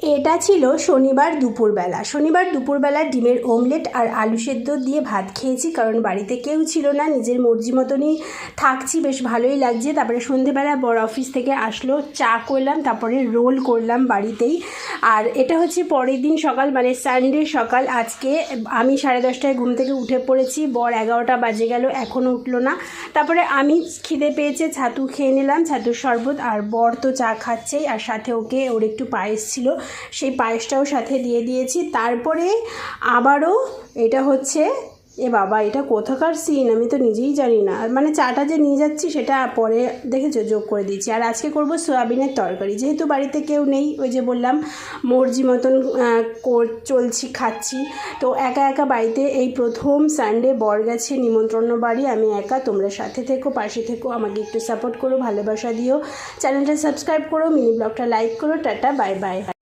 এটা ছিল শনিবার দুপুরবেলা। শনিবার দুপুরবেলা ডিমের ওমলেট আর আলু সেদ্ধ দিয়ে ভাত খেয়েছি, কারণ বাড়িতে কেউ ছিল না। নিজের মর্জি মতনই থাকছি, বেশ ভালোই লাগছে। তারপরে সন্ধেবেলা বড় অফিস থেকে আসলো, চা করলাম, তারপরে রোল করলাম বাড়িতেই। আর এটা হচ্ছে পরের দিন সকাল মানে সানডে সকাল। আজকে আমি সাড়ে দশটায় ঘুম থেকে উঠে পড়েছি, বর এগারোটা বাজে গেল এখনও উঠল না। তারপরে আমি খিদে পেয়েছে, ছাতু খেয়ে নিলাম, ছাতুর শরবত, আর বর তো চা খাচ্ছেই, আর সাথে ওকে, ওর একটু পায়েস ছিল। সেই পায়েসটাও সাথে দিয়ে দিয়েছি। তারপরে আবারও এটা হচ্ছে এ বাবা, এটা কোথাকার সিন আমি তো নিজেই জানি না। মানে চাটা যে নিয়ে যাচ্ছি, সেটা পরে দেখেছ, যোগ করে দিচ্ছি আর আজকে করব সোয়াবিনের তরকারি। যেহেতু বাড়িতে কেউ নেই, ওই যে বললাম, মর্জি মতন চলছি, খাচ্ছি। তো একা একা বাড়িতে এই প্রথম সানডে বর গেছে নিমন্ত্রণ বাড়ি। আমি একা, তোমরা সাথে থেকো, পাশে থেকো, আমাকে একটু সাপোর্ট করো, ভালোবাসা দিও। চ্যানেলটা সাবস্ক্রাইব করো মিনি ব্লগটা লাইক করো। Tata bye bye